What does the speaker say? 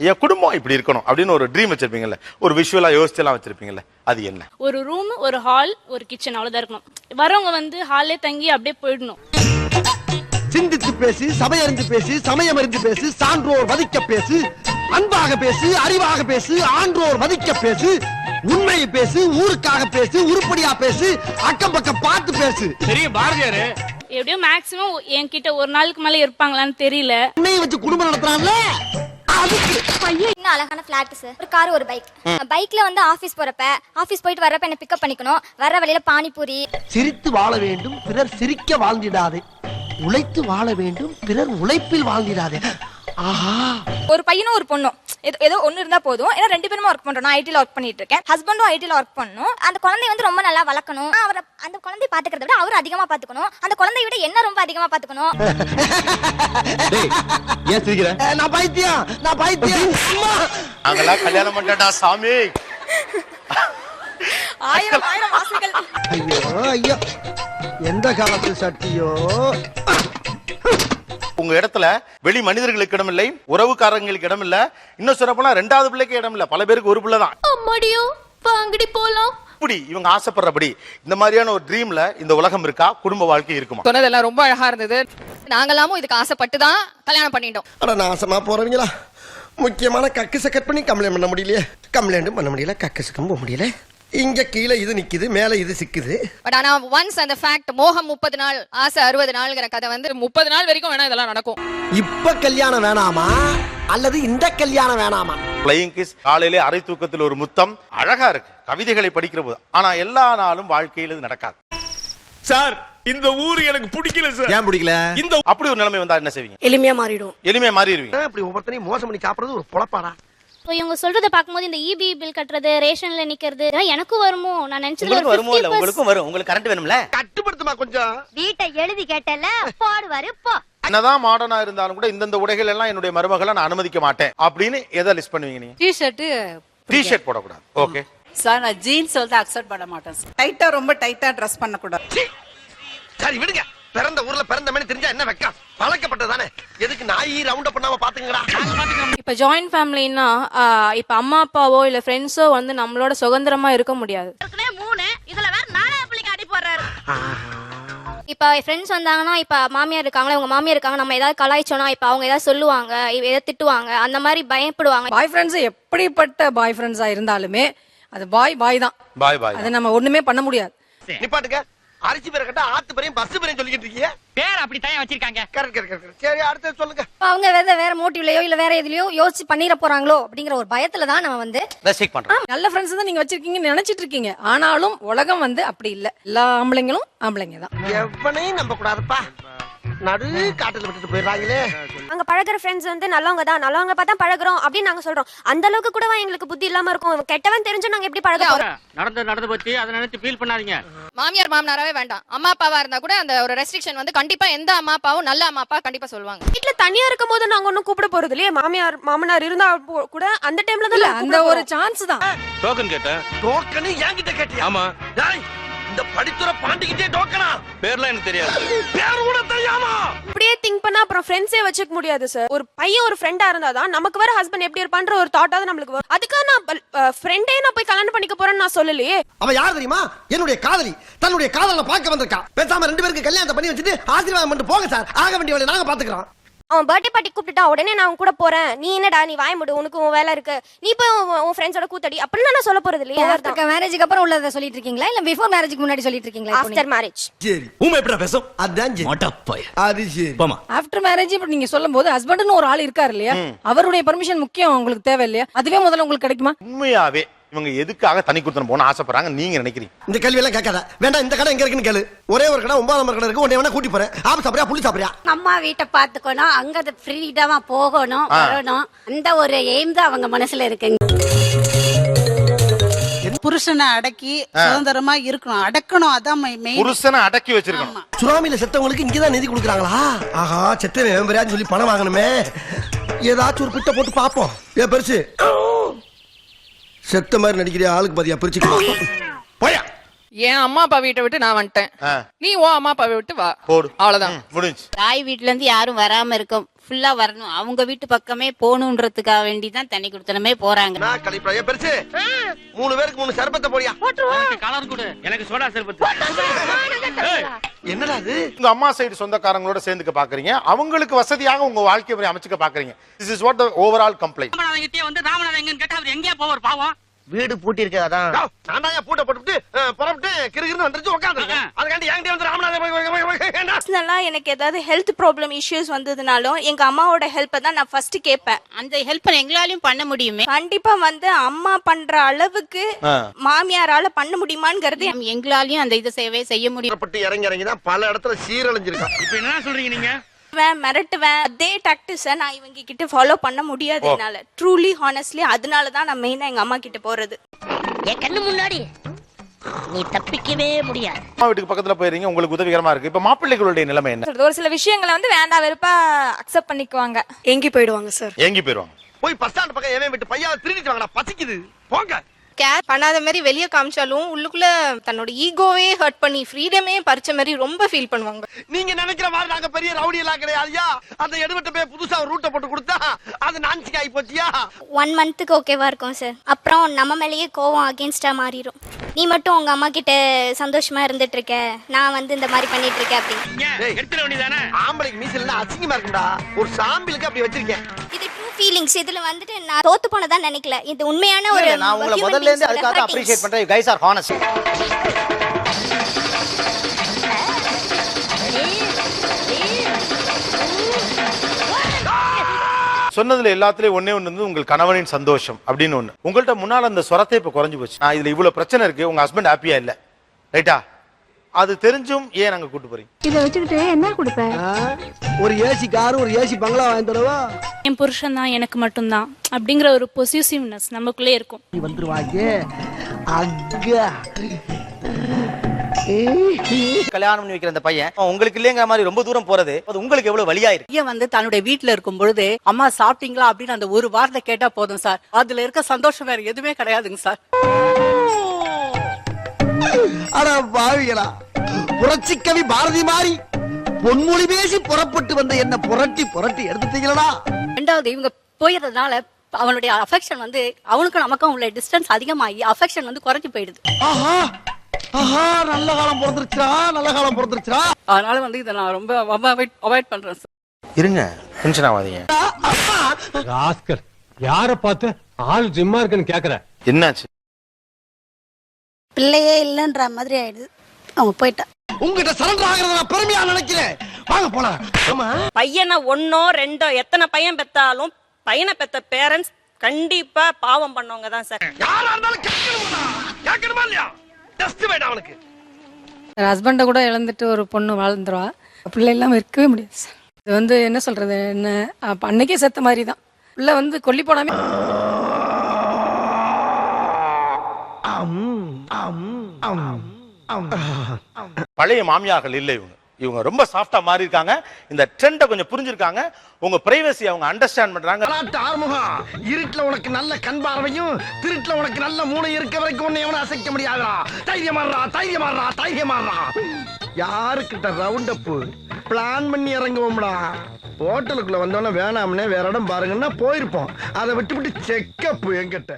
என் குடும்பம் இப்படி இருக்கணும் அப்படின்னு ஒரு ட்ரீம் வச்சிருப்பீங்கல்ல. ஒரு விஷுவலா யோசிச்செல்லாம் வச்சிருப்பீங்கல்ல. அது என்ன? ஒரு ரூம் ஒரு ஹால் ஒரு கிச்சன் அவ்வளவுதான் இருக்கணும். வரவங்க வந்து ஹால்லே தங்கி அப்படியே போயிடணும். சிந்தித்து பேசு சபையறிந்து பேசு சமயம் அறிந்து பேசு சான்றோர் மதிக்க பேசு அன்பாக பேசு அறிவாக பேசு ஆன்றோர் மதிக்க பேசு உண்மையை பேசு ஊருக்காக பேசு உருப்படியா பேசு அக்கம் பக்கம் பார்த்து பேசு. பெரிய பாரதியாரு. எப்படியோ மேக்ஸிமம் என்கிட்ட ஒரு நாளுக்கு மேல இருப்பாங்களான்னு தெரியல. உன்னைய வச்சு குடும்பம் நடத்துறான்ல? அதுக்கு இன்னும் அழகான ஃபிளாட் சார் ஒரு கார் ஒரு பைக் பைக்ல வந்து ஆபீஸ் போறப்ப ஆபீஸ் போயிட்டு வரப்ப என்ன பிக்கப் பண்ணிக்கணும். வர்ற வழியில பானிபூரி. சிரித்து வாழ வேண்டும் பிறர் சிரிக்க வாழ்ந்திடாதே. உழைத்து வாழ வேண்டும் பிறர் உழைப்பில் வாழ்ந்திடாதே. ஆஹா. ஒரு பையனும் ஒரு பொண்ணும். ஏதோ- ஏதோ ஒண்ணு இருந்தா போதும். ஏன்னா ரெண்டு பேருமே ஒர்க் பண்றோம். நான் ஐடில ஒர்க் பண்ணிட்டு இருக்கேன் ஹஸ்பண்டும் ஐடில ஒர்க் பண்ணணும். அந்த குழந்தைய வந்து ரொம்ப நல்லா வளர்க்கணும். அவரை அந்த குழந்தைய பாத்துக்கிறத விட அவர் அதிகமா பாத்துக்கணும். அந்த குழந்தைய விட என்ன ரொம்ப அதிகமா பாத்துக்கணும்? ஏன் சிரிக்கிற? அஹ், நான் பைத்தியம். நான் பைத்தியம். அம்மா. கல்யாணம் பண்ணிட்டா சாமி. ஆயிரம் ஆயிரம் ஆசைகள். ஐயோ ஐயோ. எந்த காலத்து சட்டியோ? உங்க இடத்துல வெளி மனிதர்களுக்கு இடம் இல்லை உறவுக்காரங்களுக்கு இடம் இல்ல இன்னும் சொல்ல போனா ரெண்டாவது பிள்ளைக்கு இடம் இல்ல பல பேருக்கு ஒரு பிள்ளை தான் அம்மாடியோ வாங்கடி போலாம். இப்படி இவங்க ஆசைப்படுறபடி இந்த மாதிரியான ஒரு ட்ரீம்ல இந்த உலகம் இருக்கா? குடும்ப வாழ்க்கை இருக்குமா? சொன்னதெல்லாம் ரொம்ப அழகா இருந்தது. நாங்களாமும் இதுக்கு ஆசைப்பட்டு தான் கல்யாணம் பண்ணிட்டோம். அட நாசமா போறவங்களா? முக்கியமான கக்குசை கட் பண்ணி கம்ப்ளைண்ட் பண்ண முடியலையே. கம்ப்ளைண்ட்டும் பண்ண முடியல கக்குசுக்கும் போக முடியல. இங்க கீழே இது நிக்குது மேல இது சிக்குது. பட் ஆனா ஒன்ஸ் அந்த ஃபேக்ட் மோகம் முப்பது நாள் ஆசை அறுபது நாள்ங்கிற கதை வந்து முப்பது நாள் வரைக்கும் வேணா இதெல்லாம் நடக்கும். இப்ப கல்யாணம் வேணாமா? அல்லது இந்த கல்யாணம் வேணாமா? பிளையிங் கிஸ் காலையிலே அரை தூக்கத்தில் ஒரு முத்தம். அழகா இருக்கு கவிதைகளை படிக்கிற போது ஆனா எல்லா நாளும் வாழ்க்கையில் இது நடக்காது. சார் இந்த ஊர் எனக்கு பிடிக்கல சார். ஏன் பிடிக்கல? இந்த அப்படி ஒரு நிலைமை வந்தா என்ன செய்வீங்க? எளிமையா மாறிடும். எளிமையா மாறிடுவீங்க. இப்படி ஒவ்வொருத்தனையும் மோசம் பண்ணி சாப்பிடுறது ஒரு பொழப்பாடா? இப்போ இவங்க சொல்றதை பார்க்கும்போது இந்த இபி பில் கட்டுறது ரேஷன்ல நிக்கிறது இதெல்லாம் எனக்கும் வருமோ? நான் நினைச்சது உங்களுக்கு வருமோ இல்ல? 50% உங்களுக்கும் வரும். உங்களுக்கு கரண்ட் வேணும்ல? கட்டுப்படுத்துமா கொஞ்சம்? வீட்டை எழுதி கேட்டல போடுவாரு போ. என்னதான் மாடர்னா இருந்தாலும் கூட இந்தந்த உடைகள் எல்லாம் என்னுடைய மருமகளை நான் அனுமதிக்க மாட்டேன். அப்படின்னு எதை லிஸ்ட் பண்ணுவீங்க நீங்க? டிஷர்ட்டு டி ஷர்ட் போடக்கூடாது. ஓகே சார் நான் ஜீன்ஸ் வந்து அக்செப்ட் பண்ண மாட்டேன் சார் டைட்டா ரொம்ப டைட்டா ட்ரெஸ் பண்ணக்கூடாது. சரி விடுங்க. பிறந்த ஊர்ல பிறந்த மாதிரி தெரிஞ்சா என்ன வெக்கம்? பழக்கப்பட்டதானே எதுக்கு நாய் ரவுண்ட் பண்ணாம பாத்துங்கடா இப்ப ஜாயிண்ட் ஃபேமிலின்னா இப்ப அம்மா அப்பாவோ இல்ல ஃப்ரெண்ட்ஸோ வந்து நம்மளோட சுதந்திரமா இருக்க முடியாது. இப்போ ஃப்ரெண்ட்ஸ் வந்தாங்கன்னா இப்போ மாமியார் இருக்காங்களா உங்க மாமியார் இருக்காங்க நம்ம ஏதாவது கலாய்ச்சோனா இப்போ அவங்க ஏதாவது சொல்லுவாங்க ஏதாவது திட்டுவாங்க அந்த மாதிரி பயப்படுவாங்க. பாய் ஃப்ரெண்ட்ஸ் எப்படிப்பட்ட பாய் ஃப்ரெண்ட்ஸா இருந்தாலுமே அது பாய் பாய் தான். பாய் பாய் அது நம்ம ஒண்ணுமே பண்ண முடியாது. நிப்பாட்டுங்க அரிசி பேரை கட்ட ஆத்து பேரையும் பஸ் பேரையும் சொல்லிக்கிட்டு இருக்கீங்க பேர் அப்படி தான் வச்சிருக்காங்க. கரெக்ட் கரெக்ட் கரெக்ட் சரி அடுத்து சொல்லுங்க. அவங்க வேற வேற மோட்டிவ்லயோ இல்ல வேற எதுலயோ யோசிச்சு பண்ணிட போறாங்களோ அப்படிங்கிற ஒரு பயத்துல தான் நம்ம வந்து ரெஸ்ட்ரிக்ட் பண்றோம். நல்ல ஃப்ரெண்ட்ஸ் தான் நீங்க வச்சிருக்கீங்கன்னு நினைச்சிட்டு இருக்கீங்க. ஆனாலும் உலகம் வந்து அப்படி இல்ல. எல்லா ஆம்பளைங்களும் ஆம்பளைங்க தான். எவனையும் நம்ப கூடாதுப்பா. நடு காட்டுல விட்டுட்டு போயிடுறாங்களே. அங்க பழகுற ஃப்ரெண்ட்ஸ் வந்து நல்லவங்க தான். நல்லவங்க பார்த்தா பழகுறோம் அப்படின்னு நாங்க சொல்றோம். அந்த அளவுக்கு கூடவா எங்களுக்கு புத்தி இல்லாம இருக்கும்? கெட்டவன் தெரிஞ்சு நாங்க எப்படி பழக போறோம்? நடந்து நடந்து பத்தி அதை நினைச்சு ஃபீல் பண்ணாதீங்க. மாமியார் மாமனாராவே வேண்டாம். அம்மா அப்பாவா இருந்தா கூட அந்த ஒரு ரெஸ்ட்ரிக்ஷன் வந்து கண்டிப்பா எந்த அம்மா அப்பாவும் நல்ல அம்மா அப்பா கண்டிப்பா சொல்லுவாங்க. வீட்ல தனியா இருக்கும் போது நாங்க ஒண்ணும் கூப்பிட போறது இல்லையே? மாமியார் மாமனார் இருந்தா கூட அந்த டைம்ல தான் அந்த ஒரு. சான்ஸ் தான். டோக்கன் கேட்டேன். டோக்கனு என்கிட்ட கேட்டியா? ஆமா. டேய் இந்த படித்துறை பாண்டிக்கிட்டே டோக்கனா? பேர்லாம் எனக்கு தெரியாது. பேர் கூட தெரியாமா அப்படியே திங்க் பண்ணா அப்புறம் ஃப்ரெண்ட்ஸே வச்சுக்க முடியாது சார் ஒரு பையன் ஒரு ஃப்ரெண்டா இருந்தாதான் நமக்கு வேற ஹஸ்பண்ட் எப்படி இருப்பான்ற ஒரு தாட்டாவது நம்மளுக்கு வரும். அதுக்காக நான் ஃப்ரெண்டே நான் போய் கல்யாணம் பண்ணிக்க போறேன்னு நான் சொல்லலையே. அவ யார் தெரியுமா? என்னுடைய காதலி. தன்னுடைய காதலை பார்க்க வந்திருக்கா. பேசாம ரெண்டு பேருக்கு கல்யாணத்தை பண்ணி வச்சுட்டு ஆசீர்வாதம் பண்ணிட்டு போங்க சார் ஆக வேண்டிய வேலையை நாங்க பாத்துக்கிறோம் அவன் பர்த்டே பார்ட்டி கூப்பிட்டுட்டா உடனே நான் அவன் கூட போறேன். நீ என்னடா நீ வாய முடு உனக்கு உன் வேலை இருக்கு. நீ போய் உன்- ஃப்ரெண்ட்ஸோட கூத்தடி. அப்படின்னு நான் சொல்ல போறது இல்லையா மேரேஜுக்கு அப்புறம் உள்ளதை சொல்லிட்டு இருக்கீங்களா? இல்ல பிஃபோர் மேரேஜுக்கு முன்னாடி சொல்லிட்டு இருக்கீங்களா ஆஃப்டர் மேரேஜ் சரி. எப்படா பேசும்? அதான் சரி. மொட்டப்பாய் அது சரி. போமா ஆஃப்டர் மேரேஜ் இப்ப நீங்க சொல்லும் போது ஹஸ்பண்ட்னு ஒரு ஆள் இருக்காரு இல்லையா? அவருடைய பர்மிஷன் முக்கியம் உங்களுக்கு தேவை இல்லையா அதுவே முதல்ல உங்களுக்கு கிடைக்குமா? உண்மையாவே இவங்க எதுக்காக தனி கொடுத்தன போன ஆசைப்படுறாங்க நீங்க நினைக்கிறீங்க? இந்த கேள்வி எல்லாம் கேட்காத. வேண்டாம் இந்த கடை எங்க இருக்குன்னு கேளு. ஒரே ஒரு கடை ஒன்பதாம் நம்பர் கடை இருக்கு. உன்னை வேணா கூட்டி போறேன். ஆப்பு சாப்பிடுறியா புள்ளி சாப்பிடுறியா? அம்மா வீட்டை பார்த்துக்கணும். அங்க ஃப்ரீடமா போகணும் வரணும். அந்த ஒரு எய்ம் தான் அவங்க மனசுல இருக்குங்க. புருஷனை அடக்கி சுதந்திரமா இருக்கணும். அடக்கணும் அதான் மெயின் புருஷனை அடக்கி வச்சிருக்கணும். சுனாமியில செத்தவங்களுக்கு இங்கதான் நிதி கொடுக்குறாங்களா? ஆஹா செத்தவன் வேம்பரியான்னு சொல்லி பணம் வாங்கணுமே. ஏதாச்சும் ஒரு பிட்ட போட்டு பாப்போம் ஏ பெருசு. செத்த மாதிரி நடிக்கிற ஆளுக்கு பாதியா பிரிச்சுக்கலாம் போயா. என் அம்மா அப்பா வீட்டை விட்டு நான் வந்துட்டேன். நீ ஓ அம்மா அப்பா விட்டு வா. போடு. அவ்வளவுதான். முடிஞ்சு. தாய் வீட்ல இருந்து யாரும் வராம இருக்கும் ஃபுல்லா வரணும். அவங்க வீட்டு பக்கமே போகணுன்றதுக்காக வேண்டி தான் தண்ணி கொடுத்தனமே போறாங்க. நான் கழிப்பா பெருசு மூணு பேருக்கு மூணு சர்பத்தை போடியா எனக்கு சோடா சர்பத்து. என்னடா அது? உங்க அம்மா சைடு சொந்தக்காரங்களோட சேர்ந்துக்க பாக்குறீங்க. அவங்களுக்கு வசதியாக உங்க வாழ்க்கை முறை அமைச்சுக்க பாக்குறீங்க. This is what the overall complaint வந்து ராமநாதன் எங்கன்னு கேட்டா அவர் எங்கேயா போவார் பாவம். வீடு பூட்டி இருக்காதான் நான் தான் பூட்டை போட்டுட்டு புறப்பட்டு கிறுகிறுன்னு வந்துருச்சு உட்காந்துருக்கேன் அதுக்காண்டி என்கிட்ட வந்து ராமநாதன் பர்சனலாக எனக்கு ஏதாவது ஹெல்த் ப்ராப்ளம் இஷ்யூஸ் வந்ததுனாலும் எங்க அம்மாவோட ஹெல்ப்பை தான் நான் ஃபர்ஸ்ட் கேட்பேன். அந்த ஹெல்ப் எங்களாலையும் பண்ண முடியுமே? கண்டிப்பா வந்து அம்மா பண்ற அளவுக்கு. மாமியாரால பண்ண முடியுமாங்கிறது எங்களாலையும் அந்த இது சேவை செய்ய முடியும். இறங்கி இறங்கி தான் பல இடத்துல சீரழிஞ்சிருக்கான். இப்ப என்ன சொல்றீங்க நீங்க? மிரட்டுவேன், அதே டாக்டிஸை நான் இவங்க கிட்ட ஃபாலோ பண்ண முடியாது என்னால. ட்ரூலி ஹானஸ்ட்லி அதனால தான் நான் மெயினா எங்க அம்மா கிட்ட போறது. என் கண்ணு முன்னாடி நீ தப்பிக்கவே முடியாது. அம்மா வீட்டுக்கு பக்கத்துல போயிருங்க உங்களுக்கு உதவிகரமா இருக்கு. இப்ப மாப்பிள்ளைகளுடைய நிலைமை என்ன? ஒரு சில விஷயங்களை வந்து வேண்டாம் வெறுப்பா அக்செப்ட் பண்ணிக்குவாங்க. எங்கி போயிடுவாங்க சார். ஏங்கி போயிருவாங்க? போய் பஸ் ஸ்டாண்ட் பக்கம் ஏன் விட்டு பையாவை திருடிட்டு வாங்கடா பசிக்குது. போங்க. கேர் பண்ணாத மாதிரி வெளியே காமிச்சாலும் உள்ளுக்குள்ள தன்னோட ஈகோவே ஹர்ட் பண்ணி ஃப்ரீடமே பறிச்ச மாதிரி ரொம்ப ஃபீல் பண்ணுவாங்க. நீங்க நினைக்கிற மாதிரி நாங்க பெரிய ரவுடி எல்லாம் கிடையாதுயா? அந்த எடுவட்ட போய் புதுசா ஒரு ரூட்டை போட்டு கொடுத்தா அது நான்சிக்கு ஆகி போச்சியா? ஒன் மந்த்துக்கு ஓகேவா இருக்கும் சார் அப்புறம் நம்ம மேலேயே கோவம் அகேன்ஸ்டா மாறிடும் நீ மட்டும் உங்க அம்மா கிட்ட சந்தோஷமா இருந்துட்டு இருக்க நான் வந்து இந்த மாதிரி பண்ணிட்டு இருக்கேன் அப்படின்னு எடுத்துட வேண்டியதானே ஆம்பளைக்கு மீசல் அசிங்கமா இருக்கும்டா. ஒரு சாம்பிளுக்கு அப்படி வச்சிருக்கேன். இது ஃபீலிங்ஸ் இதுல வந்துட்டு நான் தோத்து போனதா நினைக்கல. இது உண்மையான ஒரு நான் உங்களை human முதல்ல இருந்து ஓட அதுக்காக hurtings. அப்ரிஷியேட் பண்றேன். யூ கைஸ் ஆர் ஹானஸ்ட் சொன்னதுல எல்லாத்துலயும் ஒண்ணே ஒண்ணு வந்து உங்கள் கணவனின் சந்தோஷம் அப்படின்னு ஒண்ணு. உங்கள்ட்ட முன்னால அந்த சொரத்தை இப்ப குறைஞ்சு போச்சு. நான் இதுல இவ்வளவு பிரச்சனை இருக்கு உங்க ஹஸ்பண்ட் ஹாப்பியா இல்ல? ரைட்டா அது தெரிஞ்சும் ஏன் நாங்க கூட்டு போறீங்க? இதை வச்சுக்கிட்டு என்ன கொடுப்பேன் ஒரு ஏசி கார் ஒரு ஏசி பங்களா வாங்கி தரவா? என் புருஷன் தான் எனக்கு மட்டும்தான். அப்படிங்கிற ஒரு பொசிசிவ்னஸ் நமக்குள்ளே இருக்கும். வந்துருவாங்க அக்கா கல்யாணம் பண்ணி வைக்கிற அந்த பையன் உங்களுக்கு இல்லைங்கிற மாதிரி ரொம்ப தூரம் போறது அது உங்களுக்கு எவ்வளவு வழியா இருக்கு? பையன் வந்து தன்னுடைய வீட்ல இருக்கும் பொழுது அம்மா சாப்பிட்டீங்களா? அப்படின்னு அந்த ஒரு வார்த்தை கேட்டா போதும் சார். அதுல இருக்க சந்தோஷம் வேற எதுவுமே கிடையாதுங்க சார். அட பாவிகளா. புரட்சி கவி பாரதி மாறி பொன்மொழி பேசி புறப்பட்டு வந்த என்ன புரட்டி புரட்டி எடுத்துட்டீங்களா ரெண்டாவது இவங்க போயிடுறதுனால அவனுடைய அஃபெக்ஷன் வந்து அவனுக்கும் நமக்கும் உள்ள டிஸ்டன்ஸ் அதிகமாகி அஃபெக்ஷன் வந்து குறைஞ்சு போயிடுது. ஆஹா ஆஹா நல்ல காலம் பிறந்துருச்சா நல்ல காலம் பிறந்துருச்சா அதனால வந்து இதை நான் ரொம்ப அவாய்ட் அவாய்ட் பண்றேன் சார். இருங்க டென்ஷன் ஆகாதீங்க ஆஸ்கர் யார பார்த்து ஆள் ஜிம்மா இருக்குன்னு கேக்குற? என்னாச்சு? பிள்ளையே இல்லைன்ற மாதிரி ஆயிடுது. அவங்க போயிட்டா. உங்ககிட்ட சரண்டர் ஆகிறத நான் பெருமையா நினைக்கிறேன். வாங்க போலாம். ஆமா பையனை ஒன்னோ ரெண்டோ எத்தனை பையன் பெத்தாலும் பையனை பெத்த பேரண்ட்ஸ் கண்டிப்பா பாவம் பண்ணவங்க தான் சார். யாரா இருந்தாலும் கேட்கணுமா கேட்கணுமா இல்லையா? டெஸ்ட் வேண்டாம் அவனுக்கு. ஹஸ்பண்டை கூட இழந்துட்டு ஒரு பொண்ணு வாழ்ந்துருவா. பிள்ளை இல்லாம இருக்கவே முடியாது சார். இது வந்து என்ன சொல்றது என்ன அப்ப அன்னைக்கே செத்த மாதிரி தான். பிள்ளை வந்து கொல்லி போடாம பழைய மாமியார்கள் இல்லை இவங்க. இவங்க ரொம்ப சாஃப்டா மாறி இருக்காங்க இந்த ட்ரெண்டை கொஞ்சம் புரிஞ்சிருக்காங்க. உங்க பிரைவசி அவங்க அண்டர்ஸ்டாண்ட் பண்றாங்க. ஆறுமுகம் இருட்டுல உனக்கு நல்ல கண் பார்வையும் திருட்டுல உனக்கு நல்ல மூளை இருக்க வரைக்கும் உன்னை எவனும் அசைக்க முடியாதுடா. தைரியமாடுறா தைரியமாடுறா தைரியமாடுறா யாருக்கிட்ட ரவுண்ட் அப் பிளான் பண்ணி இறங்குவோம்டா? ஹோட்டலுக்குள்ள வந்தோன்னே வேணாம்னே வேற இடம் பாருங்கன்னா போயிருப்போம். அதை விட்டு விட்டு செக்கப் எங்கிட்ட